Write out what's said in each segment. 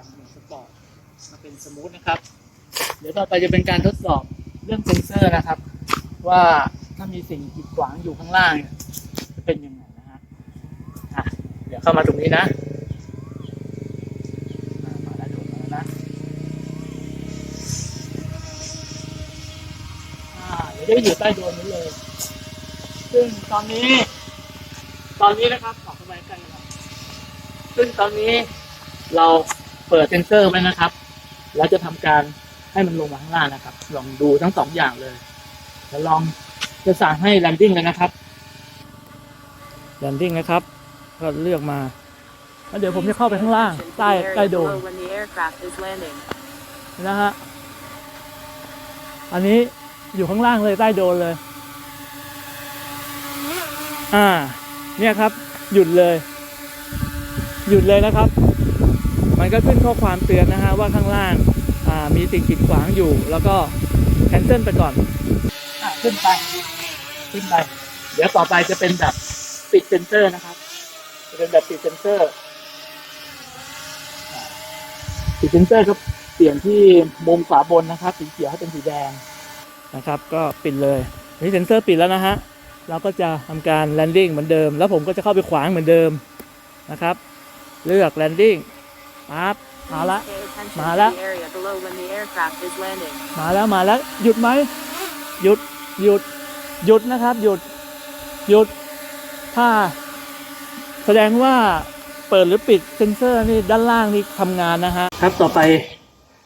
จากโหมดสปอร์ตมาเป็นสมูทนะครับ เดี๋ยวต่อไปจะเป็นการทดสอบเรื่องเซนเซอร์นะครับ ว่าถ้ามีสิ่งกีดขวางอยู่ข้างล่างเนี่ยจะเป็นยังไงนะฮะอะเดี๋ยวเข้ามาตรงนี้นะมาแล้วดูมาแล้วนะอ่าเดี๋ยวจะอยู่ใต้โดรนนี้เลย ซึ่งตอนนี้ ตอนนี้นะครับขอเข้าไปใกล้กันหน่อยซึ่งตอนนี้เรา เปิดเซนเซอร์ไว้นะครับ แล้วจะทำการให้มันลงมาข้างล่างนะครับ ลองดูทั้งสองอย่างเลยแล้วลองจะสั่งให้แลนดิ้งเลยนะครับแลนดิ้งนะครับ ก็เลือกมาแล้วเดี๋ยวผมจะเข้าไปข้างล่างใต้ใต้โดน When the aircraft is landing. นะฮะอันนี้อยู่ข้างล่างเลยใต้โดนเลย อ่า เนี่ยครับ หยุดเลย หยุดเลยนะครับ มันก็ขึ้นข้อความเตือนนะฮะว่าข้างล่างอ่ามีสิ่งกีดขวางอยู่ แล้วก็แคนเซิลไปก่อนอ่าขึ้นไป ขึ้นไป เดี๋ยวต่อไปจะเป็นแบบปิดเซนเซอร์นะครับ จะเป็นแบบปิดเซนเซอร์ปิดเซนเซอร์ก็เปลี่ยนที่มุมขวาบนนะครับ สีเขียวให้เป็นสีแดงนะครับ ก็ปิดเลยนี่เซนเซอร์ปิดแล้วนะฮะ เราก็จะทำการแลนดิ้งเหมือนเดิม แล้วผมก็จะเข้าไปขวางเหมือนเดิมนะครับ เลือกแลนดิ้งปั๊บมาละ Pay attention Mà to đó. the area below when the aircraft is landing. มาแล้ว มาแล้ว หยุดไหม หยุด หยุด หยุดนะครับ หยุด หยุด ถ้า แสดงว่าเปิดหรือปิดเซนเซอร์นี่ด้านล่างนี่ทำงานนะฮะ ครับ ต่อไป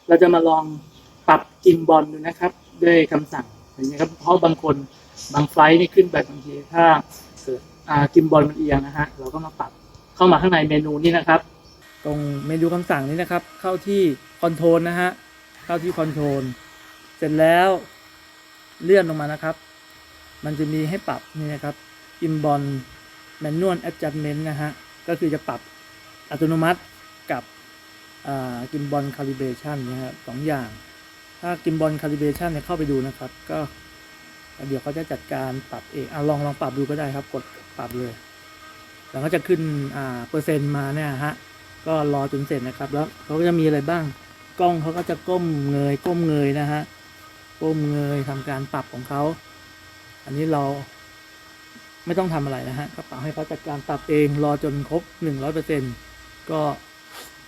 เราจะมาลองปรับกิมบอลดูนะครับ ด้วยคำสั่งอย่างนี้ยครับ เพราะบางคนบางไฟล์นี่ขึ้นไปบางทีถ้าเกิดอ่ากิมบอลมันเอียงนะฮะ เราก็มาปรับ เข้ามาข้างในเมนูนี้นะครับ ตรงเมนูคำสั่งนี้นะครับ เข้าที่คอนโทรลนะฮะ เข้าที่คอนโทรลเสร็จแล้วเลื่อนลงมานะครับ มันจะมีให้ปรับนี่นะครับกิมบอล manual adjustment นะฮะ ก็คือจะปรับอัตโนมัติกับกิมบอลคาลิเบชันนะครับสองอย่าง ถ้ากิมบอลคาลิเบชันเนี่ยเข้าไปดูนะครับ ก็เดี๋ยวเขาจะจัดการปรับเองอลองลองปรับดูก็ได้ครับ กดปรับเลย แล้วก็จะขึ้นอ่าเปอร์เซ็นต์มาเนี่ยฮะก็รอจนเสร็จนะครับ แล้วเขาก็จะมีอะไรบ้างกล้องเขาก็จะก้มเงยก้มเงยนะฮะก้มเงยทำการปรับของเขาอันนี้เราไม่ต้องทำอะไรนะฮะก็ปล่อยให้เขาจัดการปรับเองรอจนครบหนึ่งร้อยเปอร์เซ็นก็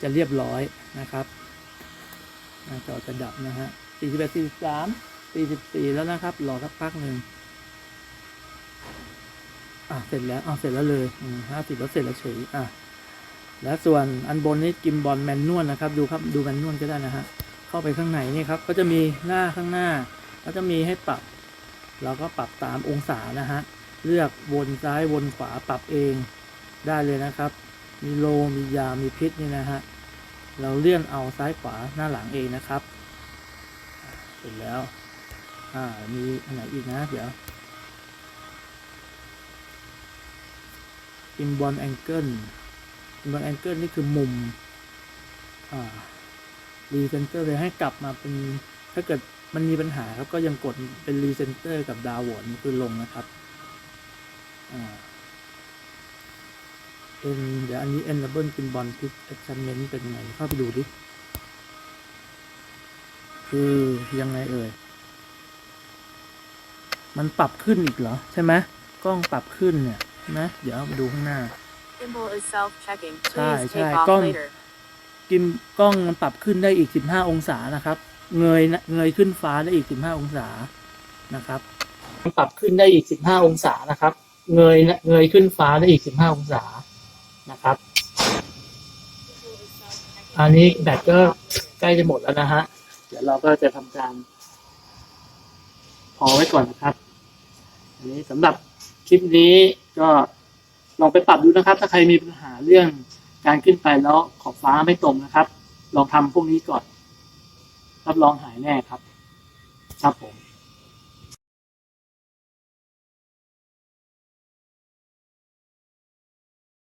จะเรียบร้อยนะครับน้าจอจะดับนะฮะสี่สิบแปดสี่สิบสามสี่สิบสี่แล้วนะครับ รอสักพักหนึ่ง อะเสร็จแล้วอะเสร็จแล้วเลยห้าสิบแล้วเสร็จแล้วเฉยอะแล้วส่วนอันบนนี้กิมบอลแมนนวลนะครับ ดูครับดูแมนนวลก็ได้นะฮะเข้าไปข้างในนี่ครับ ก็จะมีหน้าข้างหน้า ก็จะมีให้ปรับ เราก็ปรับตามองศานะฮะเลือกวนซ้ายวนขวาปรับเองได้เลยนะครับ มีโลมียามีพิษนี่นะฮะเราเลื่อนเอาซ้ายขวาหน้าหลังเองนะครับ เสร็จแล้ว อ่ามีอันไหนอีกนะ เดี๋ยว อิมบอลแองเกิลอิมบอลแองเกิลนี่คือมุมอ่ารีเซนเตอร์เลยให้กลับมาเป็นถ้าเกิดมันมีปัญหาครับก็ยังกดเป็นรีเซนเตอร์กับดาวน์นี่คือลงนะครับอ่าเอ็นเดี๋ยวอันนี้ enable เป็นบอลพิ adjustment เป็นไงเข้าไปดูดิคือยังไงเอ่ย มันปรับขึ้นอีกเหรอ ใช่ไหมกล้องปรับขึ้นเนี่ย ใช่ไหมเดี๋ยวมาดูข้างหน้า Gimbal is self-checking. Sai, Please sai, take off con- later. กิมกล้องมันปรับขึ้นได้อีก 15 องศานะครับ เงยนะเงยขึ้นฟ้าได้อีก 15 องศานะครับมันปรับขึ้นได้อีก 15 องศานะครับ เงยนะเงยขึ้นฟ้าได้อีก 15 องศานะครับ อันนี้แบตก็ใกล้จะหมดแล้วนะฮะ เดี๋ยวเราก็จะทำการ พอไว้ก่อนนะครับ อันนี้สำหรับ คลิปนี้ก็ลองไปปรับดูนะครับ ถ้าใครมีปัญหาเรื่องการขึ้นไปแล้วขอบฟ้าไม่ตรงนะครับ ลองทำพวกนี้ก่อน รับรองหายแน่ครับ ครับผม